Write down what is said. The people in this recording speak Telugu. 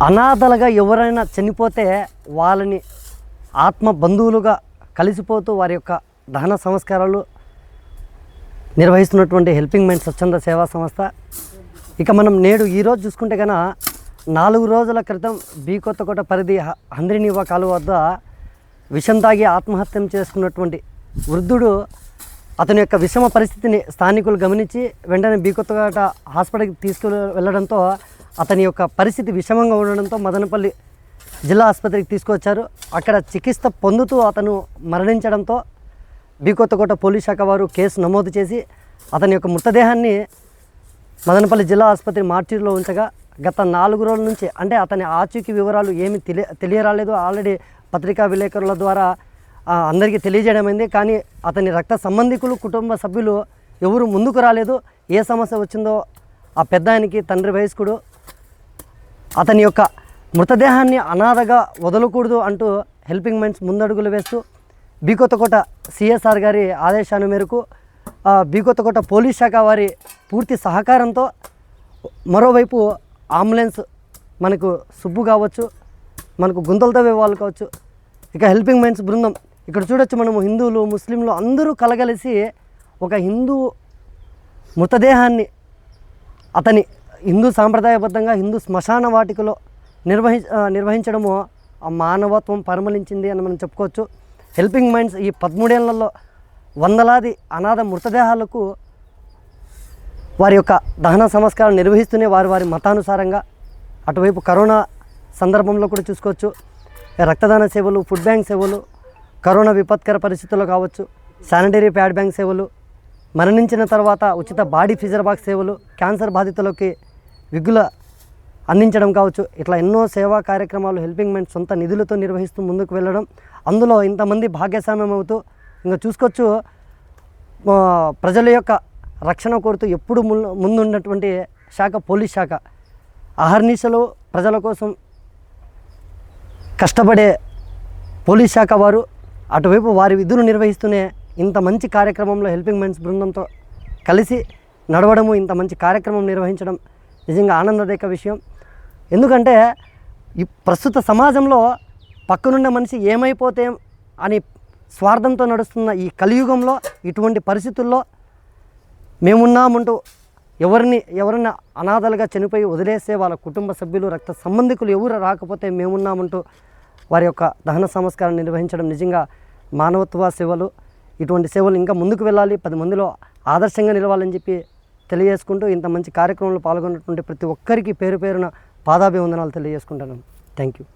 అనాథలుగా ఎవరైనా చనిపోతే వాళ్ళని ఆత్మ బంధువులుగా కలిసిపోతూ వారి యొక్క దహన సంస్కారాలు నిర్వహిస్తున్నటువంటి హెల్పింగ్ మైండ్ స్వచ్ఛంద సేవా సంస్థ. ఇక మనం నేడు ఈరోజు చూసుకుంటే కనుక నాలుగు రోజుల క్రితం బీ కొత్తకోట పరిధి హ- హంద్రినివా కాలువ వద్ద విషం తాగి ఆత్మహత్యం చేసుకున్నటువంటి వృద్ధుడు అతని యొక్క విషమ పరిస్థితిని స్థానికులు గమనించి వెంటనే బీ కొత్తకోట హాస్పిటల్కి తీసుకు వెళ్ళడంతో అతని యొక్క పరిస్థితి విషమంగా ఉండడంతో మదనపల్లి జిల్లా ఆసుపత్రికి తీసుకొచ్చారు. అక్కడ చికిత్స పొందుతూ అతను మరణించడంతో బీకొత్తకోట పోలీస్ శాఖ వారు కేసు నమోదు చేసి అతని యొక్క మృతదేహాన్ని మదనపల్లి జిల్లా ఆసుపత్రి మార్చిలో ఉంచగా గత నాలుగు రోజుల నుంచి అంటే అతని ఆచూకీ వివరాలు ఏమి తెలియ తెలియరాలేదు. ఆల్రెడీ పత్రికా విలేకరుల ద్వారా అందరికీ తెలియజేయడమైంది కానీ అతని రక్త సంబంధికులు కుటుంబ సభ్యులు ఎవరు ముందుకు రాలేదు. ఏ సమస్య వచ్చిందో ఆ పెద్ద ఆయనకి తండ్రి వయస్కుడు అతని యొక్క మృతదేహాన్ని అనాథగా వదలకూడదు అంటూ హెల్పింగ్ మైండ్స్ ముందడుగులు వేస్తూ బీకొత్తకోట సిఎస్ఆర్ గారి ఆదేశాల మేరకు బీకొత్తకోట పోలీస్ శాఖ వారి పూర్తి సహకారంతో మరోవైపు అంబులెన్స్ మనకు సుబ్బు కావచ్చు మనకు గుంతలు తవ్వే వాళ్ళు కావచ్చు ఇక హెల్పింగ్ మైండ్స్ బృందం. ఇక్కడ చూడొచ్చు మనము హిందువులు ముస్లింలు అందరూ కలగలిసి ఒక హిందూ మృతదేహాన్ని అతని హిందూ సాంప్రదాయబద్ధంగా హిందూ శ్మశాన వాటికలో నిర్వహి నిర్వహించడము మానవత్వం పరిమళించింది అని మనం చెప్పుకోవచ్చు. హెల్పింగ్ మైండ్స్ ఈ పదమూడేళ్ళలో వందలాది అనాథ మృతదేహాలకు వారి యొక్క దహన సంస్కారం నిర్వహిస్తూనే వారి వారి మతానుసారంగా అటువైపు కరోనా సందర్భంలో కూడా చూసుకోవచ్చు. రక్తదాన సేవలు ఫుడ్ బ్యాంక్ సేవలు కరోనా విపత్కర పరిస్థితుల్లో కావచ్చు శానిటరీ ప్యాడ్ బ్యాంక్ సేవలు మరణించిన తర్వాత ఉచిత బాడీ ఫిజర్ బాక్స్ సేవలు క్యాన్సర్ బాధితులకి విగ్గుల అందించడం కావచ్చు. ఇట్లా ఎన్నో సేవా కార్యక్రమాలు హెల్పింగ్ మైండ్ సొంత నిధులతో నిర్వహిస్తూ ముందుకు వెళ్ళడం. అందులో ఇంతమంది భాగ్యస్వామ్యం అవుతూ ఇంకా చూసుకోవచ్చు ప్రజల యొక్క రక్షణ కోరుతూ ఎప్పుడు ముల్- ముందున్నటువంటి శాఖ పోలీస్ శాఖ. అహర్నిశలు ప్రజల కోసం కష్టపడే పోలీస్ శాఖ వారు అటువైపు వారి విధులు నిర్వహిస్తూనే ఇంత మంచి కార్యక్రమంలో హెల్పింగ్ మెన్స్ బృందంతో కలిసి నడవడము ఇంత మంచి కార్యక్రమం నిర్వహించడం నిజంగా ఆనందదాయక విషయం. ఎందుకంటే ఈ ప్రస్తుత సమాజంలో పక్కనున్న మనిషి ఏమైపోతే అని స్వార్థంతో నడుస్తున్న ఈ కలియుగంలో ఇటువంటి పరిస్థితుల్లో మేమున్నామంటూ ఎవరిని ఎవరిని అనాథలుగా చనిపోయి వదిలేసే వాళ్ళ కుటుంబ సభ్యులు రక్త సంబంధికులు ఎవరు రాకపోతే మేమున్నామంటూ వారి యొక్క దహన సంస్కారం నిర్వహించడం నిజంగా మానవత్వ సేవలు. ఇటువంటి సేవలు ఇంకా ముందుకు వెళ్ళాలి. పది మందిలో ఆదర్శంగా నిలవాలని చెప్పి తెలియజేసుకుంటూ ఇంత మంచి కార్యక్రమంలో పాల్గొన్నటువంటి ప్రతి ఒక్కరికి పేరు పేరున పాదాభివందనాలు తెలియజేసుకుంటాను థ్యాంక్ యూ